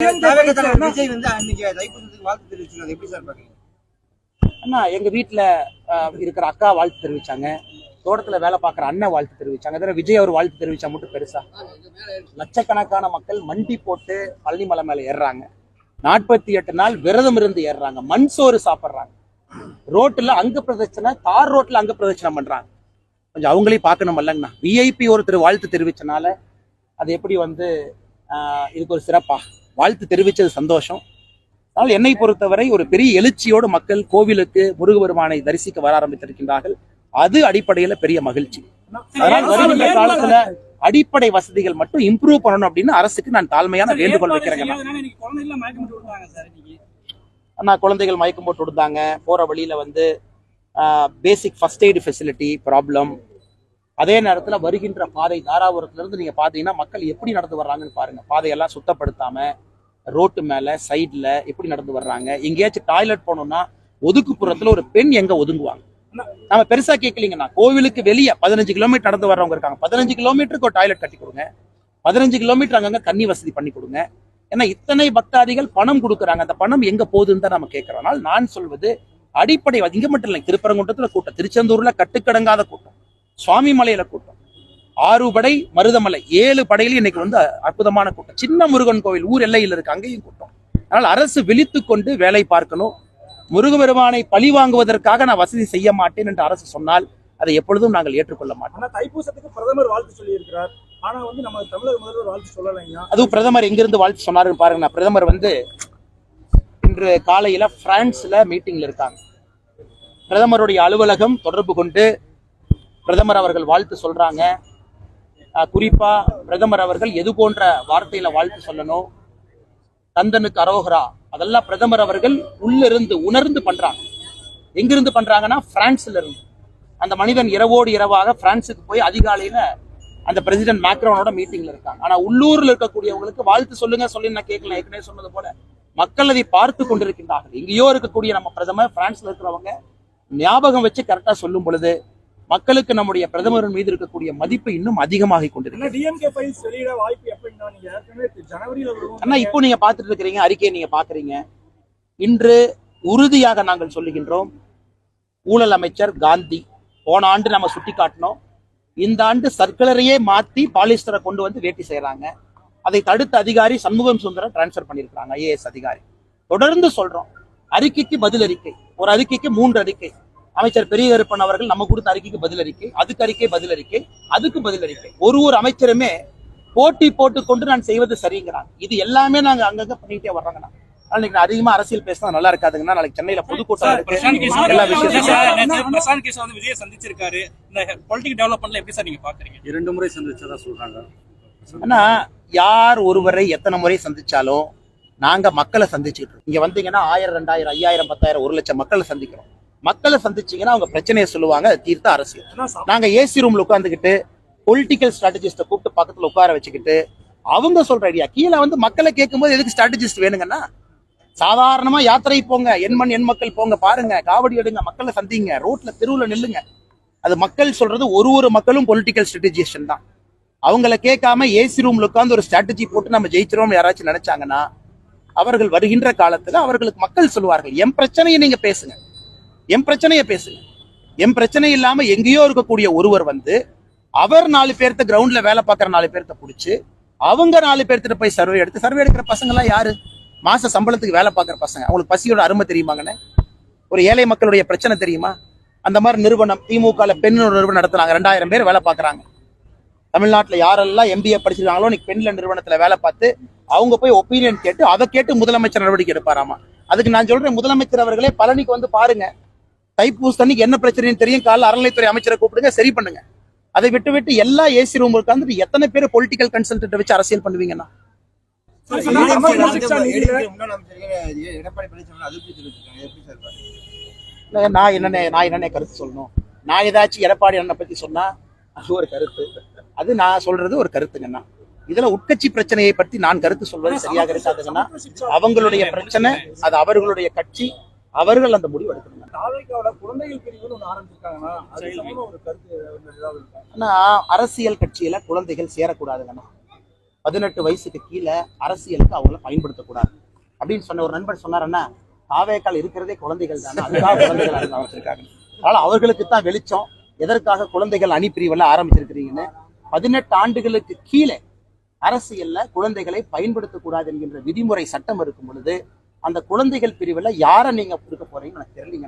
விஜய் வந்து அன்னைக்கு தைப்பூசத்துக்கு வாழ்த்து தெரிவிச்சிருக்காரு. எப்படி சார் பாக்குறீங்க? அண்ணா எங்க வீட்டுல இருக்கிற அக்கா வாழ்த்து தெரிவிச்சாங்க. தோட்டத்துல வேலை பார்க்குற அண்ணன் வாழ்த்து தெரிவிச்சாங்க. விஜய் அவர் வாழ்த்து தெரிவிச்சா மட்டும் பெருசா. லட்சக்கணக்கான மக்கள் மண்டி போட்டு பழனிமலை மேல ஏறுறாங்க. நாற்பத்தி எட்டு நாள் விரதம் இருந்து ஏறுறாங்க. மண் சோறு சாப்பிட்றாங்க. ரோட்டுல அங்க பிரதட்சணை தார் ரோட்ல அங்க பிரதட்சணை பண்றாங்க. கொஞ்சம் அவங்களையும் பார்க்கணும் இல்லைங்கண்ணா. விஐபி ஒருத்தர் வாழ்த்து தெரிவிச்சனால அது எப்படி வந்து இதுக்கு ஒரு சிறப்பா? வாழ்த்து தெரிவிச்சது சந்தோஷம். ஆனால் என்னை பொறுத்தவரை ஒரு பெரிய எழுச்சியோடு மக்கள் கோவிலுக்கு முருகபெருமானை தரிசிக்க வர ஆரம்பித்திருக்கின்றார்கள். அது அடிப்படையில பெரிய மகிழ்ச்சி. அதனால் வருகின்ற காலத்துல அடிப்படை வசதிகள் மட்டும் இம்ப்ரூவ் பண்ணணும் அப்படின்னு அரசுக்கு நான் தாழ்மையான வேண்டுகோள் வைக்கிறேங்க நான். குழந்தைகள் மயக்கம் போட்டு விடுந்தாங்க போற வழியில வந்து basic first aid facility problem அதே நேரத்துல வருகின்ற பாதை தாராபுரத்துல இருந்து நீங்க பாத்தீங்கன்னா மக்கள் எப்படி நடந்து வர்றாங்கன்னு பாருங்க. பாதையெல்லாம் சுத்தப்படுத்தாம ரோட்டு மேலே சைடில் எப்படி நடந்து வர்றாங்க? எங்கேயாச்சும் டாய்லெட் போனோம்னா ஒதுக்குப்புறத்தில் ஒரு பெண் எங்கே ஒதுங்குவாங்க? நம்ம பெருசா கேட்கலீங்கண்ணா கோவிலுக்கு வெளியே பதினஞ்சு கிலோமீட்டர் நடந்து வர்றவங்க இருக்காங்க. பதினஞ்சு கிலோமீட்டருக்கு ஒரு டாய்லெட் கட்டி கொடுங்க. பதினஞ்சு கிலோமீட்டர் அங்கங்க தண்ணி வசதி பண்ணி கொடுங்க. ஏன்னா இத்தனை பக்தாதிகள் பணம் கொடுக்குறாங்க. அந்த பணம் எங்க போகுதுன்னு தான் நம்ம கேட்கறதுனால நான் சொல்வது அடிப்படை இங்க மட்டும் இல்லை திருப்பரங்குன்றத்துல கூட்டம் திருச்செந்தூர்ல கட்டுக்கடங்காத கூட்டம் சுவாமி மலையில கூட்டம். ஆறு படை மருதமலை. ஏழு படையில இன்னைக்கு வந்து அற்புதமான கூட்டம். சின்ன முருகன் கோவில் ஊர் எல்லையில் இருக்கு அங்கேயும் கூட்டம். அதனால் அரசு விழித்து கொண்டு வேலை பார்க்கணும். முருகபெருமானை பழி வாங்குவதற்காக நான் வசதி செய்ய மாட்டேன் என்று அரசு சொன்னால் அதை எப்பொழுதும் நாங்கள் ஏற்றுக்கொள்ள மாட்டோம். தைப்பூசத்துக்கு பிரதமர் வாழ்த்து சொல்லி இருக்கிறார் ஆனா வந்து நம்ம தமிழக முதல்வர் வாழ்த்து சொல்லலைங்க. அதுவும் பிரதமர் எங்கிருந்து வாழ்த்து சொன்னாருன்னு பாருங்க நான் பிரதமர் வந்து இன்று காலையில பிரான்ஸ்ல மீட்டிங்ல இருக்காங்க. பிரதமருடைய அலுவலகம் தொடர்பு கொண்டு பிரதமர் அவர்கள் வாழ்த்து சொல்றாங்க. குறிப்பா பிரதமர் அவர்கள் எது போன்ற வார்த்தையில வாழ்த்து சொல்லணும்? தந்தனுக்கு அரோகரா. அதெல்லாம் பிரதமர் அவர்கள் உள்ளிருந்து உணர்ந்து பண்றாங்க. எங்கிருந்து பண்றாங்கன்னா பிரான்ஸ்ல இருந்து. அந்த மனிதன் இரவோடு இரவாக பிரான்ஸுக்கு போய் அதிகாலையில அந்த பிரசிடென்ட் மேக்ரோனோட மீட்டிங்ல இருக்காங்க. ஆனா உள்ளூர்ல இருக்கக்கூடியவங்களுக்கு வாழ்த்து சொல்லுங்க சொல்லி நான் கேட்கல. ஏற்கனவே சொன்னது போல மக்கள் அதை பார்த்து கொண்டிருக்கின்றார்கள். எங்கேயோ இருக்கக்கூடிய நம்ம பிரதமர் பிரான்ஸ்ல இருக்கிறவங்க ஞாபகம் வச்சு கரெக்டா சொல்லும் பொழுது மக்களுக்கு நம்முடைய பிரதமரின் மீது இருக்கக்கூடிய மதிப்பு இன்னும் அதிகமாகிக் கொண்டிருக்கு. அண்ணா இப்போ நீங்க பார்த்துட்டு இருக்கிறீங்க அறிக்கையை நீங்க பாக்குறீங்க இன்று உறுதியாக நாங்கள் சொல்லுகின்றோம் ஊழல் அமைச்சர் காந்தி போன ஆண்டு நம்ம சுட்டி காட்டினோம். இந்த ஆண்டு சர்க்குலரையே மாத்தி பாலிஸ்டரை கொண்டு வந்து வேட்டி செய்யறாங்க. அதை தடுத்த அதிகாரி சண்முகம் சுந்தரம் டிரான்ஸ்ஃபர் பண்ணியிருக்காங்க ஐஏஎஸ் அதிகாரி. தொடர்ந்து சொல்றோம் அறிக்கைக்கு பதில் அறிக்கை ஒரு அறிக்கைக்கு மூன்று அறிக்கை. அமைச்சர் பெரிய கருப்பன் அவர்கள் நம்ம கொடுத்த அறிக்கைக்கு பதில் அறிக்கை அதுக்கு அறிக்கை பதில் அறிக்கை அதுக்கு பதில் அறிக்கை. ஒரு ஒரு அமைச்சருமே போட்டி போட்டுக்கொண்டு நான் செய்வது சரிங்கிறாங்க. இது எல்லாமே நாங்க அங்கங்க பண்ணிட்டே வர்றோங்கண்ணா இன்னைக்கு அதிகமா அரசியல் பேசினா நல்லா இருக்காதுங்கண்ணா நாளைக்கு சென்னையில பொதுக்கூட்டம் இருக்கு எல்லா விஷயத்தையும் பிரசாந்த் கிஷோர் வந்து விஜய் சந்திச்சிருக்காரு. இந்த பொலிட்டிக் டெவலப்மெண்ட்ல எப்படி சார் நீங்க பாக்குறீங்க? இரண்டு முறை சந்திச்சதா சொல்றாங்க. ஆனா யார் ஒருவரை எத்தனை முறை சந்திச்சாலும் நாங்க மக்களை சந்திச்சுக்கிட்டு இருக்கோம். இங்க வந்தீங்கன்னா ஆயிரம் ரெண்டாயிரம் ஐயாயிரம் பத்தாயிரம் ஒரு லட்சம் மக்களை சந்திக்கிறோம். மக்களை சந்திச்சீங்கன்னா அவங்க பிரச்சனையை சொல்லுவாங்க தீர்த்த அரசியல். நாங்க ஏசி ரூம்ல உட்காந்துக்கிட்டு பொலிட்டிக்கல் ஸ்ட்ராட்டஜிஸ்ட கூப்பிட்டு பக்கத்துல உட்கார வச்சுக்கிட்டு அவங்க சொல்ற ஐடியா கீழே வந்து மக்களை கேட்கும்போது எதுக்கு ஸ்ட்ராட்டஜிஸ்ட் வேணுங்கன்னா சாதாரணமா யாத்திரை போங்க எண்மண் எண் மக்கள் போங்க பாருங்க காவடி எடுங்க மக்களை சந்திங்க ரோட்ல தெருவுல நில்லுங்க. அது மக்கள் சொல்றது ஒரு ஒரு மக்களும் பொலிட்டிக்கல் ஸ்ட்ராட்டஜிஸ்டன் தான். அவங்கள கேட்காம ஏசி ரூம்ல உட்காந்து ஒரு ஸ்ட்ராட்டஜி போட்டு நம்ம ஜெயிச்சிரோம் யாராச்சும் நினைச்சாங்கன்னா அவர்கள் வருகின்ற காலத்துல அவர்களுக்கு மக்கள் சொல்லுவார்கள் என் பிரச்சனையை நீங்க பேசுங்க. என் பிரச்சனையை பேசுங்க என் பிரச்சனை இல்லாம எங்கேயோ இருக்கக்கூடிய ஒருவர் வந்து அவர் நாலு பேர்த்த கிரவுண்ட்ல வேலை பார்க்குற நாலு பேர்த்த பிடிச்சி அவங்க நாலு பேர்த்திட்ட போய் சர்வே எடுத்து சர்வே எடுக்கிற பசங்க எல்லாம் யாரு? மாச சம்பளத்துக்கு வேலை பார்க்குற பசங்க. அவங்களுக்கு பசியோட அருமை தெரியுமாங்கண்ணே? ஒரு ஏழை மக்களுடைய பிரச்சனை தெரியுமா? அந்த மாதிரி நிறுவனம் திமுகல பெண் நிறுவனம் நடத்துறாங்க. ரெண்டாயிரம் பேர் வேலை பார்க்குறாங்க. தமிழ்நாட்டில் யாரெல்லாம் எம்பிஏ படிச்சிருக்காங்களோ இன்னைக்கு பெண்ல நிறுவனத்துல வேலை பார்த்து அவங்க போய் ஒப்பீனியன் கேட்டு அதை கேட்டு முதலமைச்சர் நடவடிக்கை எடுப்பாராமா? அதுக்கு நான் சொல்றேன் முதலமைச்சர் அவர்களே பழனிக்கு வந்து பாருங்க. தைப்பூசணிக்கு என்ன பிரச்சனைன்னு தெரியும்? காலைல அறநிலைத்துறை அமைச்சரை கூப்பிடுங்க சரி பண்ணுங்க. அதை விட்டு விட்டு எல்லா ஏசி ரூம் உட்காந்துட்டு எத்தனை பேர் பொலிட்டிக்கல் கன்சல்டன்ட் வச்சு அரசியல் பண்ணுவீங்கன்னா? நான் என்னென்ன நான் என்னென்ன கருத்து சொல்லணும்? நான் ஏதாச்சும் எடப்பாடி அண்ணனை பத்தி சொன்னா அது ஒரு கருத்து. அது நான் சொல்றது ஒரு கருத்துங்கண்ணா இதுல உட்கட்சி பிரச்சனையை பற்றி நான் கருத்து சொல்வது சரியாக இருக்காதுங்கன்னா அவங்களுடைய பிரச்சனை அது அவர்களுடைய கட்சி அவர்கள் அந்த முடிவு எடுக்கணும். அரசியல் கட்சியில குழந்தைகள் சேரக்கூடாதுங்கண்ணா. பதினெட்டு வயசுக்கு கீழே அரசியலுக்கு அவங்கள பயன்படுத்தக்கூடாது. அப்படின்னு சொன்ன ஒரு நண்பர் சொன்னாருன்னா தாவேக்கால் இருக்கிறதே குழந்தைகள் தானே அதுக்காக குழந்தைகள் வச்சிருக்காங்க. அதனால அவர்களுக்கு தான் வெளிச்சம் எதற்காக குழந்தைகள் அணி பிரிவெல்லாம் ஆரம்பிச்சிருக்கிறீங்கன்னு. பதினெட்டு ஆண்டுகளுக்கு கீழே அரசியல்ல குழந்தைகளை பயன்படுத்தக்கூடாது என்கின்ற விதிமுறை சட்டம் இருக்கும் பொழுது அந்த குழந்தைகள் பிரிவுல யாரை நீங்க கொடுக்க போறீங்கன்னு எனக்கு தெரியலீங்க